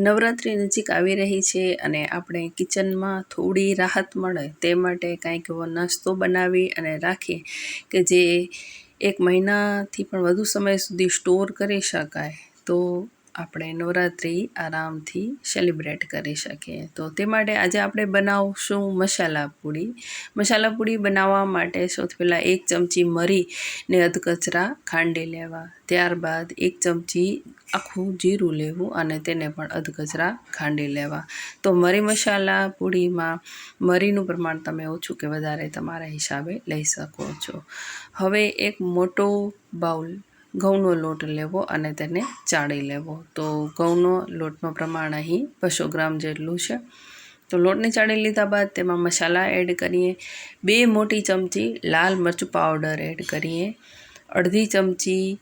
નવરાત્રિ નજીક આવી રહી છે અને આપણે કિચનમાં થોડી રાહત મળે તે માટે કાંઈક એવો નાસ્તો બનાવી અને રાખીએ કે જે એક મહિનાથી પણ વધુ સમય સુધી સ્ટોર કરી શકાય. તો આપણે નવરાત્રિ આરામથી સેલિબ્રેટ કરી શકીએ. તો તે માટે આજે આપણે બનાવશું મસાલા પૂરી. મસાલા પૂરી બનાવવા માટે સૌથી પહેલાં એક ચમચી મરીને અધકચરા ખાંડી લેવા. ત્યારબાદ એક ચમચી આખું જીરું લેવું અને તેને પણ અધગજરા ખાંડી લેવા. તો મરી મસાલા પૂરીમાં મરીનું પ્રમાણ તમે ઓછું કે વધારે તમારા હિસાબે લઈ શકો છો. હવે એક મોટો બાઉલ ઘઉંનો લોટ લેવો અને તેને ચાળી લેવો. તો ઘઉંનો લોટનું પ્રમાણ અહીં બસો ગ્રામ જેટલું છે. તો લોટને ચાળી લીધા બાદ તેમાં મસાલા એડ કરીએ. બે મોટી ચમચી લાલ મરચું પાવડર એડ કરીએ. અડધી ચમચી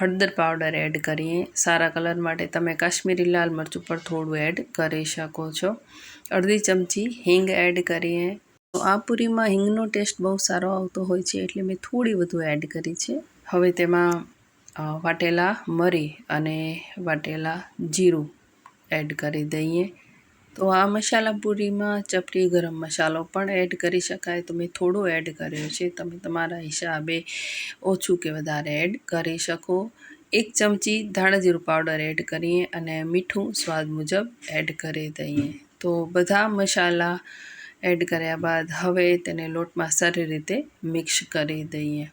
હળદર પાવડર એડ કરીએ સારા કલર માટે તમે કાશ્મીરી લાલ મરચું પર થોડું એડ કરી શકો છો. અડધી ચમચી હિંગ એડ કરીએ. તો આ પૂરીમાં હિંગનો ટેસ્ટ બહુ સારો આવતો હોય છે એટલે મેં થોડી વધુ એડ કરી છે. હવે તેમાં વાટેલા મરી અને વાટેલા જીરું એડ કરી દઈએ. તો આ મસાલા પૂરીમાં ચપટી ગરમ મસાલો પણ એડ કરી શકાય. તો મેં થોડો એડ કર્યો છે, તમે તમારા હિસાબે ઓછું કે વધારે એડ કરી શકો. એક ચમચી ધાણાજીરું પાવડર એડ કરીએ અને મીઠું સ્વાદ મુજબ એડ કરી દઈએ. તો બધા મસાલા એડ કર્યા બાદ હવે તેને લોટમાં સારી રીતે મિક્સ કરી દઈએ.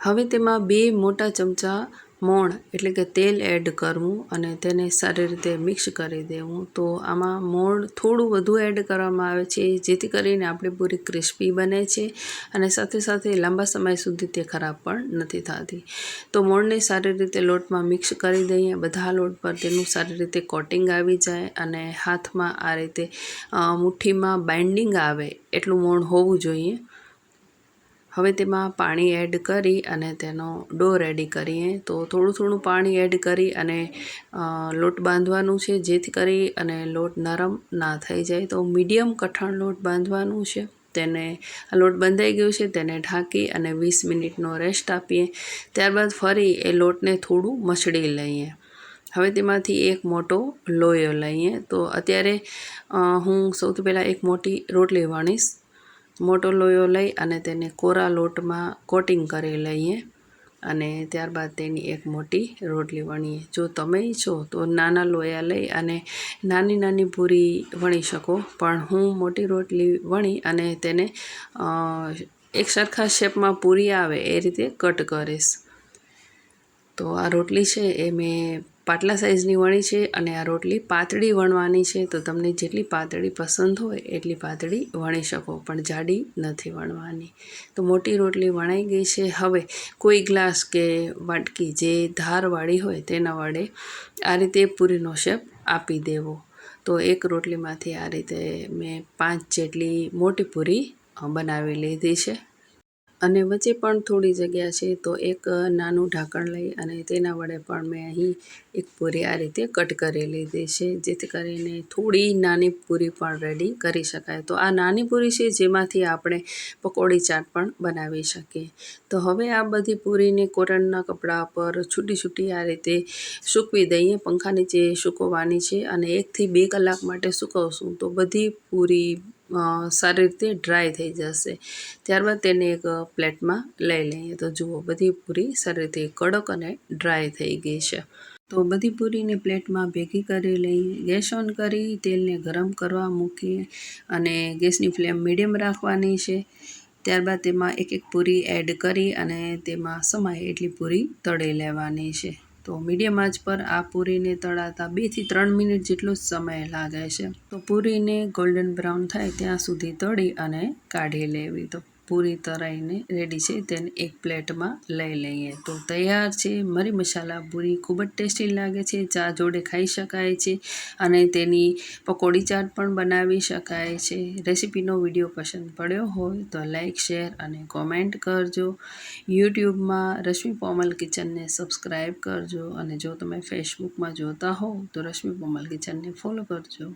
હવે તેમાં બે મોટા ચમચા મોણ એટલે કે તેલ એડ કરવું અને તેને સારી રીતે મિક્સ કરી દેવું. તો આમાં મોણ થોડું વધુ એડ કરવામાં આવે છે, જેથી કરીને આપણી પૂરી ક્રિસ્પી બને છે અને સાથે સાથે લાંબા સમય સુધી તે ખરાબ પણ નથી થતી. તો મોણને સારી રીતે લોટમાં મિક્સ કરી દઈએ. બધા લોટ પર તેનું સારી રીતે કોટિંગ આવી જાય અને હાથમાં આ રીતે મુઠ્ઠીમાં બાઇન્ડિંગ આવે એટલું મોણ હોવું જોઈએ. હવે તેમાં પાણી એડ કરી અને તેનો ડો રેડી કરીએ. તો થોડું થોડું પાણી એડ કરી અને લોટ બાંધવાનું છે, જેથી કરી અને લોટ નરમ ના થઈ જાય. તો મીડિયમ કઠણ લોટ બાંધવાનું છે. તેને લોટ બંધાઈ ગયું છે, તેને ઢાંકી અને વીસ મિનિટનો રેસ્ટ આપીએ. ત્યારબાદ ફરી એ લોટને થોડું મસળી લઈએ. હવે તેમાંથી એક મોટો લોયો લઈએ. તો અત્યારે હું સૌથી પહેલાં એક મોટી રોટલી વણીશ. મોટો લોયો લઈ અને તેને કોરા લોટમાં કોટિંગ કરી લઈએ અને ત્યારબાદ તેની એક મોટી રોટલી વણીએ. જો તમે છો તો નાના લોયા લઈ અને નાની નાની પૂરી વણી શકો, પણ હું મોટી રોટલી વણી અને તેને એક સરખા શેપમાં પૂરી આવે એ રીતે કટ કરીશ. તો આ રોટલી છે એ મેં પાટલા સાઇઝની વણી છે અને આ રોટલી પાતળી વણવાની છે. તો તમને જેટલી પાતળી પસંદ હોય એટલી પાતળી વણી શકો, પણ જાડી નથી વણવાની. તો મોટી રોટલી વણાઈ ગઈ છે. હવે કોઈ ગ્લાસ કે વાટકી જે ધારવાળી હોય તેના વડે આ રીતે પૂરીનો શેપ આપી દેવો. તો એક રોટલીમાંથી આ રીતે મેં પાંચ જેટલી મોટી પૂરી બનાવી લીધી છે. અને વચ્ચે પણ થોડી જગ્યા છે, તો એક નાનું ઢાંકણ લઈ અને તેના વડે પણ મેં અહીં એક પૂરી આ રીતે કટ કરી લીધી છે, જેથી કરીને થોડી નાની પૂરી પણ રેડી કરી શકાય. તો આ નાની પૂરી છે, જેમાંથી આપણે પકોડી ચાટ પણ બનાવી શકીએ. તો હવે આ બધી પૂરીને કોટનના કપડા પર છૂટી છૂટી આ રીતે સૂકવી દઈએ. પંખા નીચે સૂકવવાની છે અને એકથી બે કલાક માટે સૂકવશું. તો બધી પૂરી સારી રીતે ડ્રાય થઈ જશે. ત્યારબાદ તેને એક પ્લેટમાં લઈ લઈએ. તો જુઓ, બધી પૂરી સારી રીતે કડક અને ડ્રાય થઈ ગઈ છે. તો બધી પૂરીને પ્લેટમાં ભેગી કરી લઈએ ગેસ ઓન કરી, તેલને ગરમ કરવા મૂકીએ અને ગેસની ફ્લેમ મીડિયમ રાખવાની છે. ત્યારબાદ તેમાં એક એક પૂરી એડ કરી અને તેમાં સમાય એટલી પૂરી તળી લેવાની છે. તો મીડિયમ આંચ પર આ પૂરીને તળાતા બેથી ત્રણ મિનિટ જેટલો સમય લાગે છે. તો પૂરીને ગોલ્ડન બ્રાઉન થાય ત્યાં સુધી તળી અને કાઢી લેવી. તો પૂરી તરાઈને રેડી છે તેને એક પ્લેટમાં લઈ લઈએ. તો તૈયાર છે, મરી મસાલા પૂરી ખૂબ જ ટેસ્ટી લાગે છે, ચા જોડે ખાઈ શકાય છે અને તેની પકોડી ચાટ પણ બનાવી શકાય છે. રેસીપીનો વીડિયો પસંદ પડ્યો હોય તો લાઇક શેર અને કોમેન્ટ કરજો. યુટ્યુબમાં રશ્મિ પોમલ કિચનને સબસ્ક્રાઈબ કરજો અને જો તમે ફેસબુકમાં જોતા હોવ તો રશ્મિ પોમલ કિચનને ફોલો કરજો.